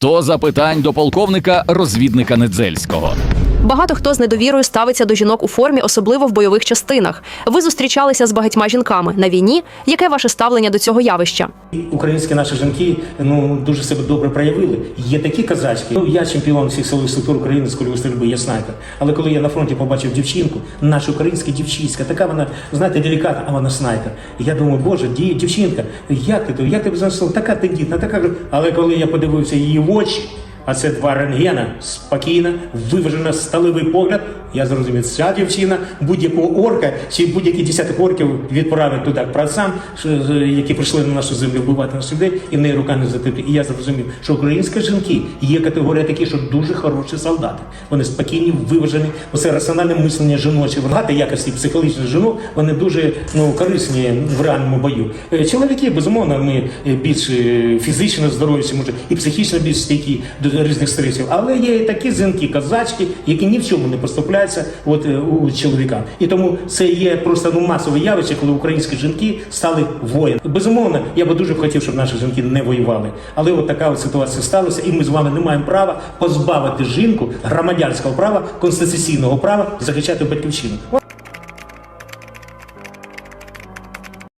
100 запитань до полковника розвідника Недзельського. Багато хто з недовірою ставиться до жінок у формі, особливо в бойових частинах. Ви зустрічалися з багатьма жінками на війні. Яке ваше ставлення до цього явища? Українські наші жінки ну дуже себе добре проявили. Є такі казачки. Ну я чемпіон всіх силових структур України з кульової стрільби, я снайпер. Але коли я на фронті побачив дівчинку, наша українська дівчинська, така вона, знаєте, делікатна, а вона снайпер. Я думаю, боже, ді- дівчинка, як ти то, як тебе знайшла? Така тендітна, така. ж». Але коли я подивився її в очі. А це два рентгена, спокійна, виважена сталевий погляд. Я зрозумів, ця дівчина будь-якого орка чи будь-які десяток орків відправить туди к працям, які прийшли на нашу землю вбивати наших людей, і в неї рука не затипли. І я зрозумів, що українські жінки є категорія такі, що дуже хороші солдати. Вони спокійні, виважені, оце раціональне мислення жіноче. Багато якості психологічних жінок, вони дуже ну корисні в реальному бою. Е, Чоловіки, безумовно, ми е, більш е, фізично здорові, може, і психічно більш стійкі до різних стресів. Але є і такі жінки, казачки, які ні в чому не поступляються от, е, у чоловікам. І тому це є просто ну, масове явище, коли українські жінки стали воїнами. Безумовно, я би дуже хотів, щоб наші жінки не воювали. Але от така от ситуація сталася, і ми з вами не маємо права позбавити жінку громадянського права, конституційного права захищати батьківщину.